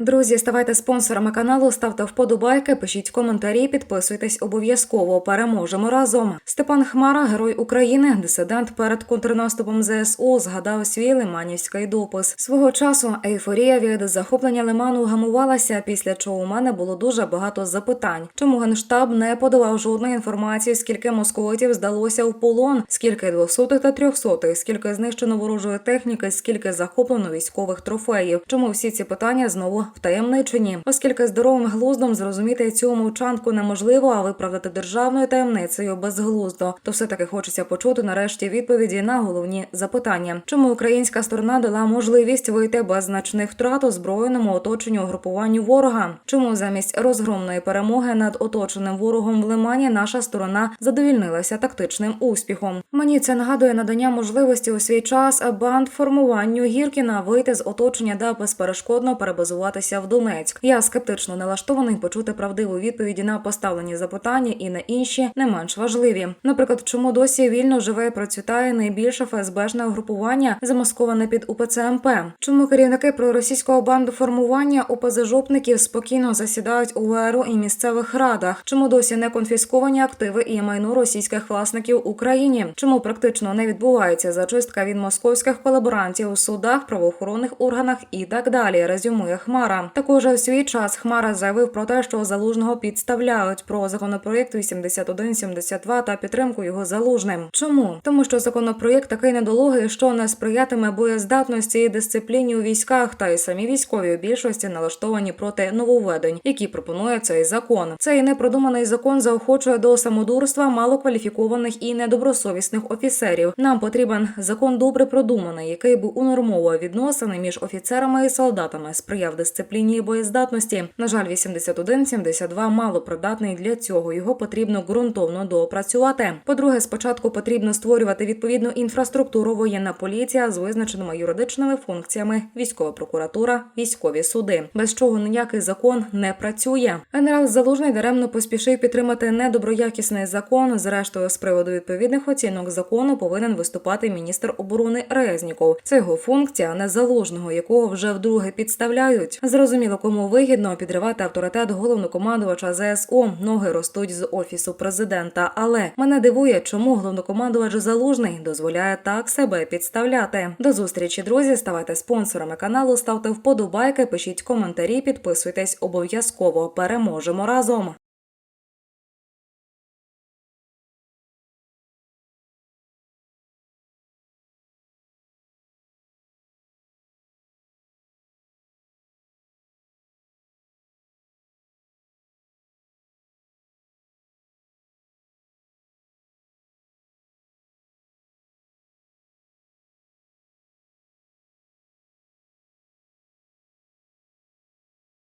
Друзі, ставайте спонсорами каналу, ставте вподобайки, пишіть коментарі, підписуйтесь обов'язково. Переможемо разом. Степан Хмара, герой України, дисидент перед контрнаступом ЗСУ, згадав свій лиманівський допис. Свого часу ейфорія від захоплення лиману гамувалася, після чого у мене було дуже багато запитань. Чому генштаб не подавав жодної інформації, скільки московитів здалося в полон, скільки двохсотих та трьохсотих, скільки знищено ворожої техніки, скільки захоплено військових трофеїв. Чому всі ці питання знову втаємничені? Оскільки здоровим глуздом зрозуміти цю мовчанку неможливо, а виправдати державною таємницею безглуздо, то все таки хочеться почути нарешті відповіді на головні запитання. Чому українська сторона дала можливість вийти без значних втрат озброєному оточенню угрупуванню ворога? Чому замість розгромної перемоги над оточеним ворогом в Лимані наша сторона задовільнилася тактичним успіхом? Мені це нагадує надання можливості у свій час бандформуванню Гіркіна вийти з оточення та безперешкодно перебазуватися в Донецьк. Я скептично налаштований почути правдиву відповіді на поставлені запитання і на інші не менш важливі. Наприклад, чому досі вільно живе і процвітає найбільше ФСБшне угрупування, замасковане під УПЦ МП? Чому керівники проросійського бандформування ОПЗ-жопників спокійно засідають у ВРУ і місцевих радах? Чому досі не конфісковані активи і майно російських власників Україні? Чому практично не відбувається зачистка від московських колаборантів у судах, правоохоронних органах і так далі? Резюмує Хмара. Також в свій час Хмара заявив про те, що залужного підставляють про законопроєкт 8172 та підтримку його залужним. Чому? Тому що законопроєкт такий недолугий, що не сприятиме боєздатності і дисципліні у військах, та й самі військові у більшості налаштовані проти нововведень, які пропонує цей закон. Цей непродуманий закон заохочує до самодурства малокваліфікованих і недобросовісних офіцерів. Нам потрібен закон добре продуманий, який би унормовував відносини між офіцерами і солдатами, сприяв дисципліні і боєздатності. На жаль, 81-72 мало придатний для цього. Його потрібно ґрунтовно доопрацювати. По-друге, спочатку потрібно створювати відповідну інфраструктуру воєнна поліція з визначеними юридичними функціями, військова прокуратура, військові суди, без чого ніякий закон не працює. Генерал Залужний даремно поспішив підтримати недоброякісний закон. Зрештою, з приводу відповідних оцінок закону повинен виступати міністр оборони Резніков. Це його функція, а не залужного, якого вже вдруге підставляють. Зрозуміло, кому вигідно підривати авторитет головнокомандувача ЗСУ. Ноги ростуть з офісу президента. Але мене дивує, чому головнокомандувач залужний дозволяє так себе підставляти. До зустрічі, друзі. Ставайте спонсорами каналу, ставте вподобайки, пишіть коментарі, підписуйтесь обов'язково. Переможемо разом.